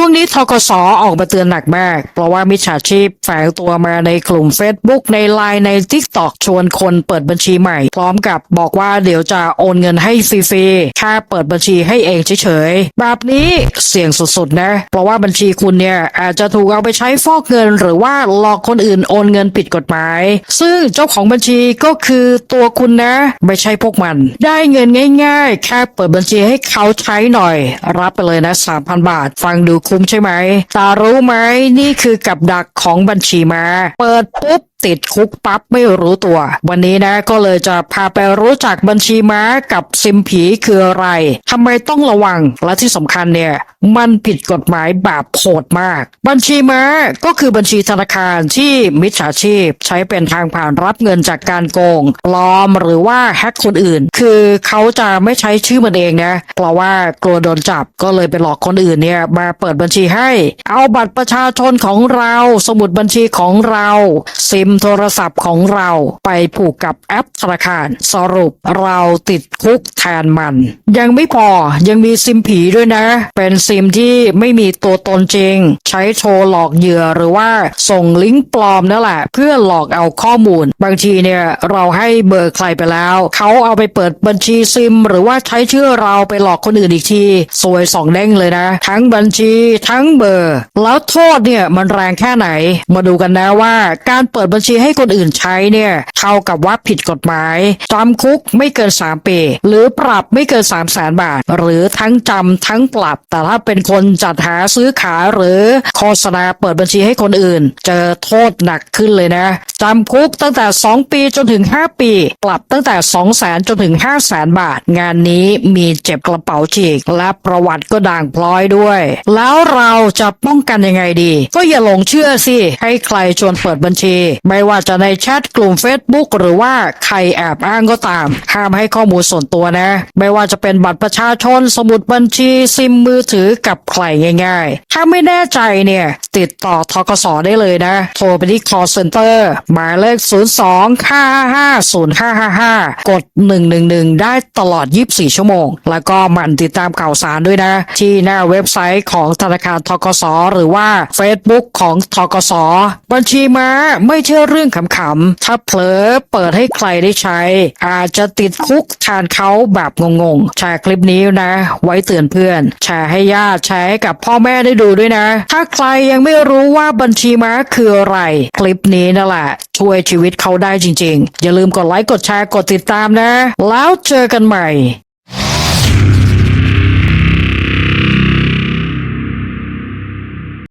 ช่วงนี้ทกสออกมาเตือนหนักมาก เพราะว่ามิจฉาชีพแฝงตัวมาในกลุ่ม Facebook ในไลน์ใน t ิ k t o k ชวนคนเปิดบัญชีใหม่ พร้อมกับบอกว่าเดี๋ยวจะโอนเงินให้ฟรีๆแค่เปิดบัญชีให้เองเฉยๆ แบบนี้เสี่ยงสุดๆนะ เพราะว่าบัญชีคุณเนี่ยอาจจะถูกเอาไปใช้ฟอกเงิน หรือว่าหลอกคนอื่นโอนเงินผิดกฎหมาย ซึ่งเจ้าของบัญชีก็คือตัวคุณนะ ไม่ใช่พวกมัน ได้เงินง่าย ๆ แค่เปิดบัญชีให้เขาใช้หน่อย รับไปเลยนะ3,000 บาท ฟังดูคุ้มใช่ไหม ตารู้ไหมนี่คือกับดักของบัญชีมา เปิดปุ๊บ ติดคุกปั๊บไม่รู้ตัว วันนี้นะก็เลยจะพาไปรู้จักบัญชีม้ากับซิมผีคืออะไรทำไมต้องระวังและที่สำคัญเนี่ย มันผิดกฎหมายแบบโหดมาก บัญชีม้าก็คือบัญชีธนาคารที่มิจฉาชีพ ใช้เป็นทางผ่านรับเงินจากการโกงปลอมหรือว่าแฮกคนอื่น คือเขาจะไม่ใช้ชื่อมันเองนะเพราะว่ากลัวโดนจับก็เลยไปหลอกคนอื่นเนี่ยมาเปิดบัญชีให้ เอาบัตรประชาชนของเรา สมุดบัญชีของเราซิมโทรศัพท์ของเราไปผูกกับแอปธนาคาร สรุปเราติดคุกแทนมัน ยังไม่พอยังมีซิมผีด้วยนะ เป็นซิมที่ไม่มีตัวตนจริง ใช้โทรหลอกเหยื่อหรือว่าส่งลิงก์ปลอมนั่นแหละ เพื่อหลอกเอาข้อมูล บางทีเนี่ยเราให้เบอร์ใครไปแล้ว เขาเอาไปเปิดบัญชีซิม หรือว่าใช้ชื่อเราไปหลอกคนอื่นอีกทีสวยสองเด้งเลยนะ ทั้งบัญชีทั้งเบอร์ แล้วโทษเนี่ยมันแรงแค่ไหน มาดูกันนะว่าการเปิดบัญบัญชีให้คนอื่นใช้เนี่ยเท่ากับว่าผิดกฎหมายจำคุกไม่เกิน 3 ปี หรือปรับไม่เกิน 3 0 0แสนบาท หรือทั้งจำทั้งปรับ แต่ถ้าเป็นคนจัดหาซื้อขายหรือโฆษณาเปิดบัญชีให้คนอื่น เจอโทษหนักขึ้นเลยนะจำคุกตั้งแต่ 2 ปีจนถึง 5 ปี ปรับตั้งแต่ 2 0 0แสนจนถึง 5 0 0แสนบาท งานนี้มีเจ็บกระเป๋าฉีก และประวัติก็ด่างพร้อยด้วย แล้วเราจะป้องกันยังไงดี ก็อย่าหลงเชื่อสิให้ใครชวนเปิดบัญชีไม่ว่าจะในแชทกลุ่ม Facebook หรือว่าใครแอบอ้างก็ตาม ห้ามให้ข้อมูลส่วนตัวนะ ไม่ว่าจะเป็นบัตรประชาชน สมุดบัญชี ซิมมือถือกับใครง่าย ๆ ถ้าไม่แน่ใจเนี่ยติดต่อทกสได้เลยนะ โทรไปที่ call center หมายเลข 02 555 0555 กด 111 ได้ตลอด 24 ชั่วโมง แล้วก็มันติดตามข่าวสารด้วยนะ ที่หน้าเว็บไซต์ของธนาคารทกสหรือว่า Facebook ของทกสบัญชีม้าไม่ใช่เรื่องขำๆ ถ้าเผลอเปิดให้ใครได้ใช้ อาจจะติดคุกแทนเขาแบบงงๆ แชร์คลิปนี้นะ ไว้เตือนเพื่อน แชร์ให้ญาติแชร์ให้กับพ่อแม่ได้ดูด้วยนะ ถ้าใครยังไม่รู้ว่าบัญชีม้าคืออะไร คลิปนี้นั่นแหละ ช่วยชีวิตเขาได้จริงๆ อย่าลืมกดไลค์กดแชร์กดติดตามนะ แล้วเจอกันใหม่